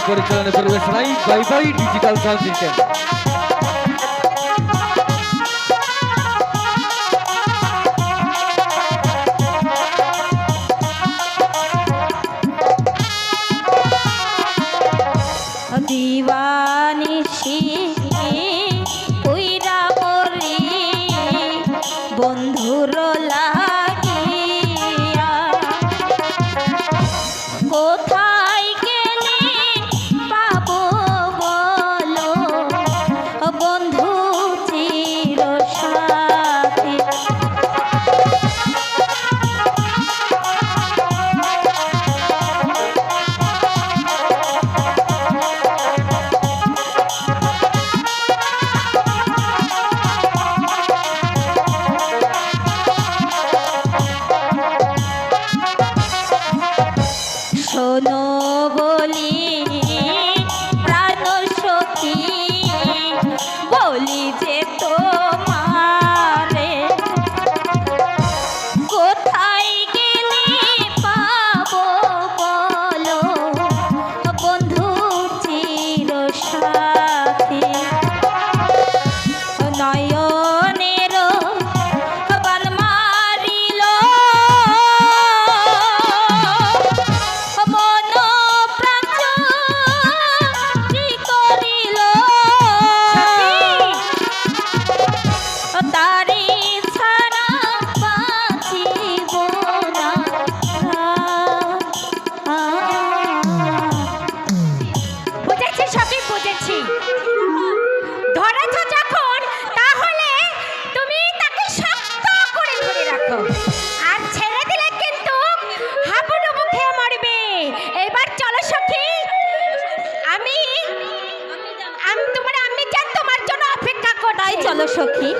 পরিচালনা পরিবেশনায় by by digital sound system বন্ধুর লাগিয়া বলি প্রাণ সখী বলি যে তোমারে। কোথায় গেলে পাবো বলো? বন্ধু চির ধরেছ যখন, তাহলে তুমি তাকে শক্ত করে ধরে রাখো। আর ছেড়ে দিলে কিন্তু হাবুডুবু খেয়ে মরবে। এবার চলো সখী, আমি আমি তোমার আমি তোমার জন্য অপেক্ষা করছি। চলো সখী।